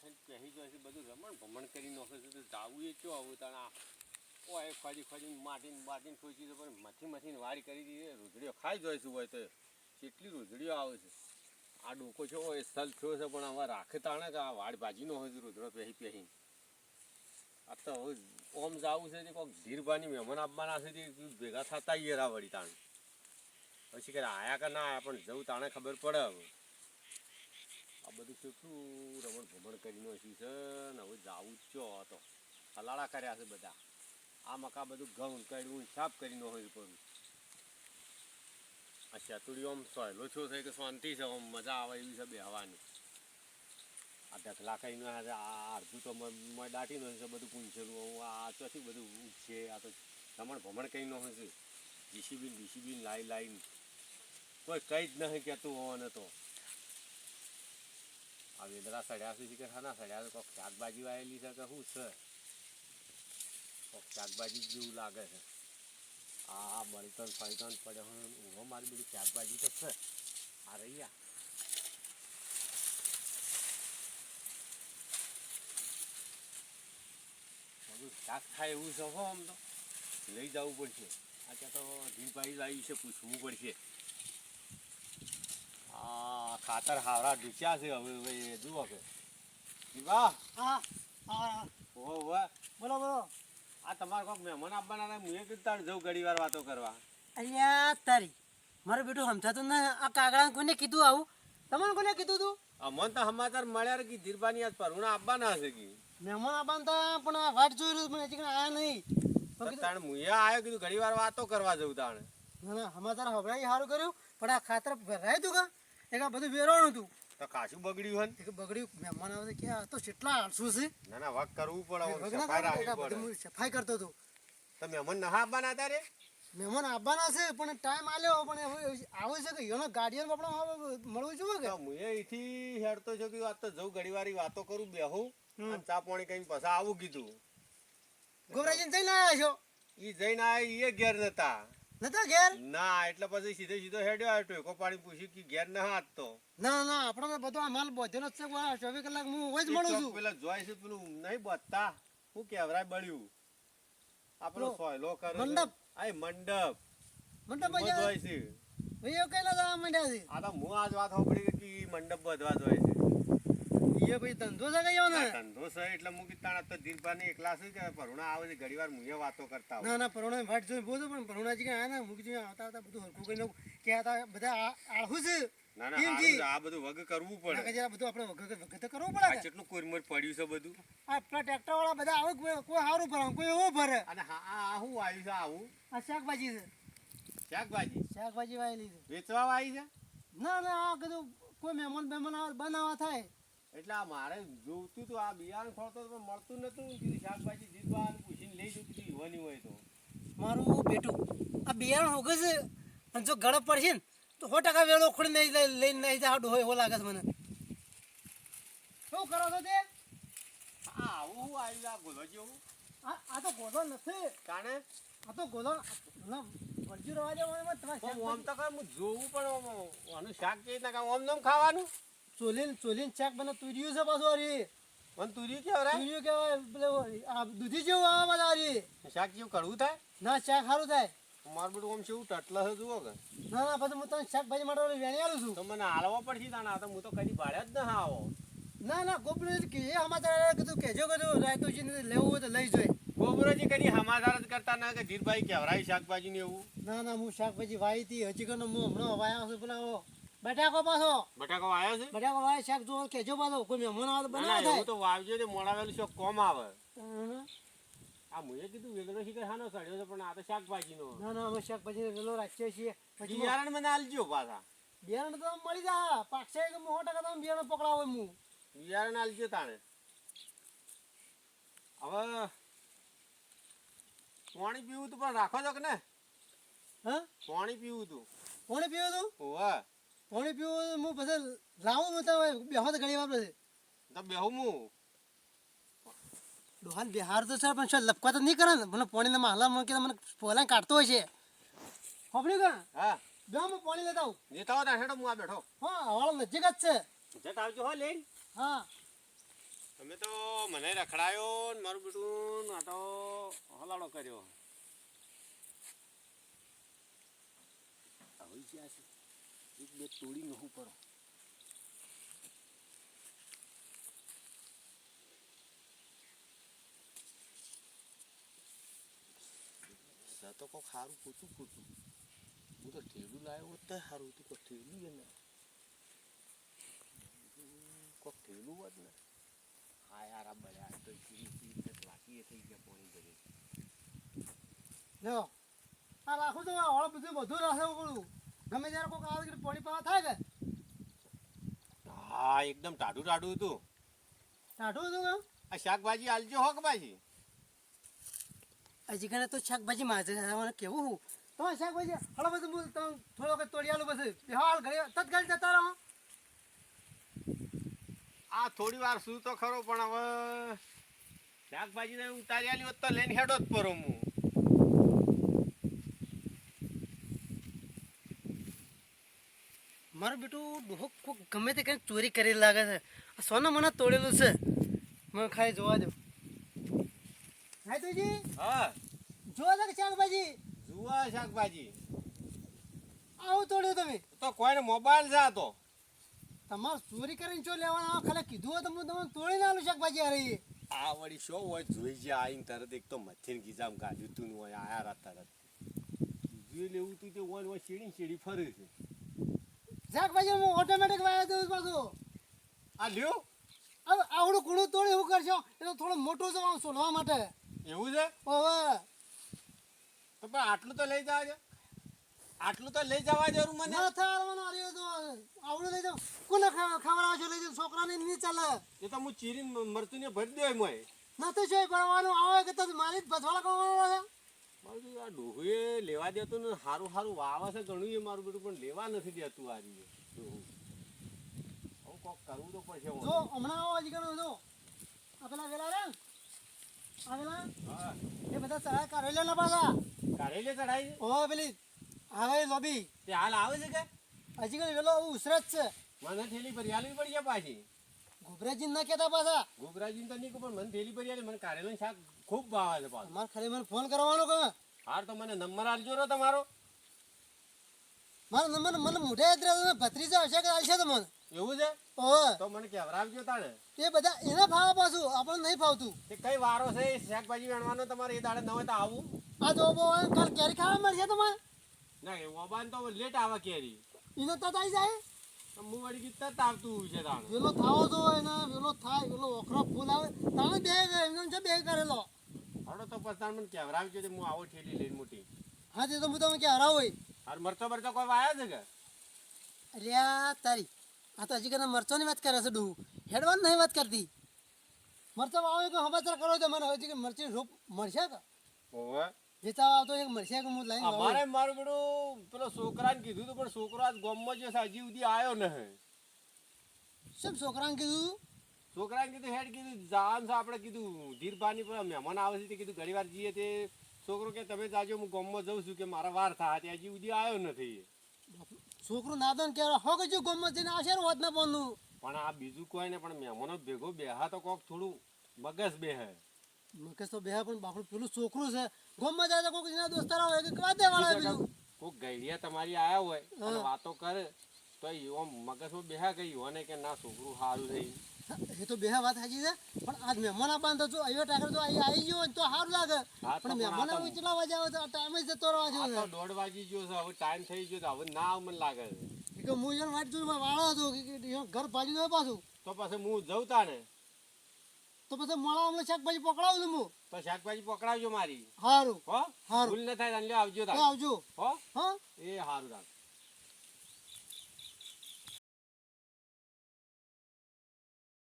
છે પહેરી જાય બધું રમણ ભમણ કરી નાખે છે, તો જાવું એ ચો આવું તાણે ઓ ઓય ખોજી ખોજી માટીને માટીને ખોજી તો પણ મથી, મથીને વારી કરી દીધી રૂધડીઓ ખાઈ જાય છે હોય તો. કેટલી રૂધડીઓ આવે છે. આ ડોકો છો, એ સ્થળ થયો છે, પણ આમાં રાખે તાણે કે આ વાડ ભાજીનો હોય છે રૂધડો પહેરી પહેરી આ તો હવે ઓમ જાવું છે તે કોઈક ધીરભાની મહેમાન આપવાના છે તે ભેગા થતા યરા વળી તાણે. પછી કે આયા કે ના આયા, પણ જવું તાણે ખબર પડે હવે. આ બધું કેટલું રમણ ભમણ કરી નાખ્યું છે ને હવે જાવું જ ચો તો. હલાળા કર્યા છે બધા. આ મકા બધું ઘઉં કાઢ્યું સાફ કરી નાખ્યું પણ આ ચતુડી આમ સહેલો છો છે કે શાંતિ છે, આમ મજા આવે એવી છે બેહવાની. આ ઢકલા કરીને આ અડધું તો મેં દાટી નાખ્યું છે બધું પૂંછેલું. આ ચોથી બધું છે આ તો રમણ ભમણ કરી નાખ્યું છે. જીસીબીન ડીસીબીન લાઈ લાઈન કોઈ કઈ જ નહીં કહેતું હોવાને તો. આ વેદરા સડ્યા છે કે હા ના, સડ્યા કોઈક શાકભાજી વાયેલી છે કે શું છે? કોઈક શાકભાજી જેવું લાગે છે. આ બળતણ ફળતણ પડે હું ઊભો મારી બધી શાકભાજી તો છે. આ રહ્યા બધું શાક થાય એવું છે હો આમ તો. લઈ જવું પડશે. આ ત્યાં તો ધીરભાઈ લાવી છે, પૂછવું પડશે. આ ખાતર હાવરા ઢૂંચ્યા છે હવે જુઓ કે. દીવા? હા હા. ઓહો બોલો બોલો. આ તમારે કોઈક મહેમાન આપવાના હતા હું કીધું તાર જવું ઘડી વાર વાતો કરવા. અલ્યા તારી. મારું બેટું સમજાતું ને આ કાગડા કોને કીધું આવું? તમને કોને કીધું તું? અમન તો સમાચાર મળ્યા કે ધીરબાની આજ પરુણા આપવાના હશે કે. મહેમાન આવવાના તા પણ આ વાટ જોઈ રહ્યું પણ હજી આયા નહીં. તાણ મુયા આવ્યો કીધું ઘડી વાર વાતો કરવા જવું તાણ. ના ના સમાચાર હવડાઈ સારું કર્યું પણ આ ખાતર ભરાય તું કા? એક આ બધું વેરવાનું હતું. તો ખાસું બગડ્યું હોય એક બગડ્યું મહેમાન આવે કે આ તો કેટલા આળસુ છે. ના ના વાક કરવું પડે સફાઈ રાખવી સફાઈ કરતો હતો. તો મહેમાન ના આપવાના હતા રે મહેમાન આવવાના છે પણ ટાઈમ આલ્યો પણ આવે છે કે એનો ગાર્ડિયન આપણો મળવું જોઈએ કે? હું અહીંથી હેડતો છું કે વાત તો જઉં ઘડી વારી વાતો કરું બેહું. અને ચા પાણી કઈ પાછા આવું કીધું. ગોબરાજીને જઈને આવ્યા છો? એ જઈને આવ્યા એ ઘેર નતા. નતા ઘેર? ના એટલે પછી સીધે સીધો હેડ્યો આ ટોકો પાડી પૂછ્યું કે ઘેર ના હાથ તો. ના ના આપણો બધો આ માલ બોધેલો જ છે ચોવીસ કલાક હું હોય જ મળું છું. પેલા જોઈ છે પેલું નહીં બતા હું કેવરાય બળ્યું. આ પેલો પેલો સોયલો કરે મંડપ. આ મંડપ. મંડપ જોઈ છે. ભાઈ કેલા જવા માંડ્યા છે? આ તો હું આજ વાત સાંભળી કે મંડપ બધવા જોઈ છે. એ ભાઈ ધંધો છે કઈ ને ધંધો છે એટલે હું તાણા તો ધીરભાની એકલા છે. કે પરુણા આવે છે ઘડી વાર મુએ વાતો કરતા ના ના પરુણા વાટ જોઈ બોલું પણ પરુણાજી કે આયા ને મૂકી જોઈ આવતા આવતા બધું હરખું કે આ બધા આ- છે. ના ના કેમ હારું જી? છે, આ બધું વગ કરવું પડે. જરા બધું આપણે વગર વગર તો કરવું પડે કેટલું કોરમર પડ્યું છે બધું. આ પેલા ટ્રેક્ટર વાળા બધા આવે કોઈ- કોઈ સારું ભરે કોઈ એવો ભરે. અને હા આવ્યું છે આવું. આ શાકભાજી છે. શાકભાજી? શાકભાજી વાયેલી છે. વેચવા આવી છે? ના ના આ કીધું કોઈ મહેમાન મહેમાન આવે બનાવવા થાય. એટલે આ મારે જોતું તો આ બિયારણ ખોળતો પણ મળતું નતું. કીધું શાકભાજી જીતવા પૂછીને લઈ જતું કીધું યુવાની હોય તો. મારું બેટું આ બિયારણ હોગે છે? અને જો ગળપ પડશે ને તો સો ટકા વેળો ખોડી નહીં લઈને નહીં જાય હોય એવો લાગે છે મને. શું કરો છો તે? આ આવું હું આવી આ ગોલો જેવું આ તો ગોધો નથી. કારણે આ તો ગોધો વળજુ રવા જવાનું તમારે શાક- તો હું જોવું પણ આનું શાક કેવી રીતના ઓમ નામ ખાવાનું? ચોલીન ચોલીન શાક બને તુર્યું છે પાછું હરી. મને તુરી કેવરાય તુર્યું કહેવાય પેલું આ દૂધી જેવું આવે પાછા હરી. શાક જેવું કડવું થાય? ના શાક સારું થાય. મારું બધું આમ કેવું ટટલા છે જુઓ કે. ના ના પછી હું તને શાકભાજી માટે વેણી આલું છું. તો મને હાલવા પડશે તાણા તો હું તો કદી ભાડે જ ના આવો ના ના ગોપડી કે એ સમાચાર કીધું કહેજો કીધું રાયતુજીને લેવું હોય તો લઈ જોઈ. ગોબરોજી કદી સમાચાર જ કરતા ના કે ધીરભાઈ કેવરાય શાકભાજી ને એવું? ના ના હું શાકભાજી વાવી હતી હજી કનો હું હમણાં વાયા છું પેલા બટાકો પાછો. બટાકો આવ્યો છે? બટાકો વાય શાક જો કેજો પાછો કોઈ મહેમાન આવે તો બનાવે થાય. તો વાવજો ને મોડાવેલું શાક કોમ આવે. આ મુએ કીધું વેગળો શીખર હાનો સડ્યો છે પણ આ તો શાકભાજીનો ના ના અમે શાકભાજી વેલો રાખીએ છીએ. પછી બિયારણ મને આલજો પાછા. બિયારણ તો મળી જા પાકશે કે મોટો ટકા તમે બિયારણ પકડાવો હું. બિયારણ આલજો તાણે. હવે પાણી પીવું તું પણ રાખો છો કે ને? હા? પાણી પીવું તું. પાણી પીવું તું? ઓવે પાણી પીવું હું પછી લાવું હું તમે બેહો તો ઘણી વાર પછી. તો બેહું હું. ડોહાન બિહાર તો છે પણ શું લપકા તો નહીં કરે ને? મને પાણી માં હાલા મને કે મને પોલા કાઢતો હોય છે. હોપડી કણ હા. બે હું પાણી લેતા આવું. જેતા હો ત્યાં હું આ બેઠો. હા હવાળો નજીક જ છે. જટ આવજો હો લઈને. હા. તમે તો મને રખડાયો ને મારું બેટું નાટો હલાડો કર્યો. આવી ગયા છે. એક બે તોડી નહું પડો તો કોક સારું પૂછું પૂછું. હું તો ઠેલું લાવ્યો તો સારું હતું કોક ઠેલું એને કોક ઠેલું હોત ને. હા યાર આ બધા તો ચીરી ચીરી લાકીએ થઈ ગયા પાણી ભરી લ્યો આ રાખું તો હળ બધું બધું રાખવું પડું ગમે ત્યારે કોઈક આવે કે પોણી પાવા થાય કે? હા એકદમ ટાઢું ટાઢું હતું. ટાઢું હતું કેમ આ શાકભાજી આલજો હોક ભાજી હજી ઘણા તો શાકભાજી માજે મને કેવું હું? તો શાકભાજી હળો બધું હું તમે થોડો વખત તોડી આલું બધું. હાલ ઘરે તત્કાલ જતા રહો. આ થોડી વાર શું તો ખરો પણ હવે શાકભાજી ને ઉતારી આલી હોત તો લઈને હેડો જ પરો હું. મારું બેટું ડોહો કોક ગમે તે કંઈક ચોરી કરી લાગે છે. આ સોના મને તોડેલું છે. મને ખાલી જોવા દો. હા. તુજી હા જોવા દો શાકભાજી? જોવા શાકભાજી. આવું તોડ્યું તમે? તો કોઈને મોબાઈલ છે આ તો. તમારે ચોરી કરીને ચો લેવાના ખાલી કીધું હોય તો હું તમને તોડીને આલું શાકભાજી આ રહી. આ વળી શો હોય જોઈ જે આવીને તરત એક તો મથીને ગીજામ કાઢ્યું તું હોય આયા રાત તરત. બીજું લેવું તું તે હોય હોય શેડી શેડી ફરે છે. શાકભાજી હું ઓટોમેટિક વાયા દઉં પાછું. આ લ્યો. હવે આવડું કુણું તોડી શું કરશો? એ તો થોડું મોટું છે આમ સોલવા માટે. એવું છે? હવે. તો પણ આટલું તો લઈ જવા દે. આટલું તો લઈ જવા જરૂર મને. ના થાય અરે તો આવડું લઈ જાઓ કોને ખબર છો? લઈ જાઓ છોકરાને નહીં ચાલે. એ તો હું ચીરીને મરચું ને ભરી દે મોય નથી શું ભરવાનું આવે કે તો મારી જ ભસવાળા કરવાનો છે? મારું આ ડોહુએ લેવા દેતું ને સારું સારું વાવે છે ઘણું એ મારું બેટું પણ લેવા નથી દેતું આ રીતે કોક કરવું તો પડશે જો હમણાં આવો હજી ઘણું જો. આ પેલા વેલા રે આ હા. એ બધા ચડાય કાઢેલા ના પાછા. કાઢેલી ચડાઈ ઓ પેલી આવે લોબી. તે હાલ આવે છે કે? હજી ઘણી વેલો ઉસરત છે. મને થેલી ભરી આલવી પડી ગયા પાછી. ગોબરાજી ના કેતા પાછા. ગોબરાજી તો નહીં પણ મને થેલી ભરી આલી મને કારેલો શાક ખૂબ ભાવે છે પાછું. મારે ખાલી મને ફોન કરવાનો કે? હાર તો મને નંબર આપજો રો તમારો. મારો નંબર મને મોઢે અત્યારે ભત્રીજા હશે કે આલશે તો મને? એવું છે? ઓવે. તો મને કેવરાવજો તાણે એ બધા એને ફાવે પાછું આપણને નહીં ફાવતું. તે કઈ વારો છે? એ શાકભાજી વેણવાનો તમારે એ દાડે ન હોય તો આવું. આ જો બો કાલ કેરી ખાવા મળશે તમારે? ના એ ઓબાન તો લેટ આવે કેરી. એને તત આવી જાય? તો હું વળી ગીત તરત આવતું છે તાણે વેલો થાવો જો એને વેલો થાય વેલો ઓખરો ફૂલ આવે. તાણે બે એમને છે બે કરેલો. તો પછી તાણ મને કહેવરાવજો તે હું આવો ઠેલી લઈને મોટી. હા તે તો હું તમે કે હોય? હાર મરતો મરતો કોઈ વાયા છે કે? અલ્યા તારી આ તો હજી કને મરચોની વાત કરે છે ડું. હેડવાન નહીં વાત કરતી. મરચો આવો કે હમાચાર કરો તો મને. હજી કે મરચી રોપ મળશે કે ઓવે વેચા આવતો એક મળશે કે હું લાઈન અમારે મારું બેડું પેલો છોકરાને કીધું તો પણ છોકરો આજ ગામમાં જે સાજી હજી સુધી આવ્યો નહીં. શું છોકરાને કીધું છોકરાને કીધું હેડ કીધું જાન છે આપણે કીધું ધીરભાની પણ મહેમાન આવે છે તે કીધું ઘણી વાર જઈએ તે છોકરો કે તમે જાજો હું ગામમાં જઉં છું કે મારા વાર થાય ત્યાં હજી સુધી આવ્યો નથી. છોકરું ને કેવા હો કજો જો ગમત જઈને આવશે ને હોત ના પોનું પણ આ બીજું કોઈ ને પણ મહેમાનો ભેગો બેહા તો કોક થોડું મગજ બેહે. મગજ તો બે પણ બાપડું પેલું છોકરું છે. ગમમાં જાય તો કોઈ એના દોસ્તારા હોય કે કવા દે વાળા બીજું કોક ગઈડિયા તમારી આયા હોય અને વાતો કરે તો એવો મગજમાં બેહા ગઈ હોને કે ના છોકરું સારું થઈ એ તો બે વાત સાચી છે. પણ આજ મહેમાન આપવાનું તો જો આવ્યો ટાકર જો અહીં આવી ગયો હોય તો સારું લાગે. પણ મહેમાન આવું કેટલા વાગે આવે તો ટાઈમ જ જતો રહેવા જેવો છે. દોઢ વાગી ગયો છે હવે ટાઈમ થઈ ગયો છે હવે ના આવ મને લાગે છે. કે હું એને વાટ જોઈ વાળો હતો કે ઘર ભાજી દો પાછું. તો પછી હું જઉં તાને? તો પછી મળા અમને શાકભાજી પકડાવું છું હું. તો શાકભાજી પકડાવજો મારી. સારું હો? સારું ભૂલ ન થાય લ્યો આવજો આવજો. હો? હા? એ સારું તાને.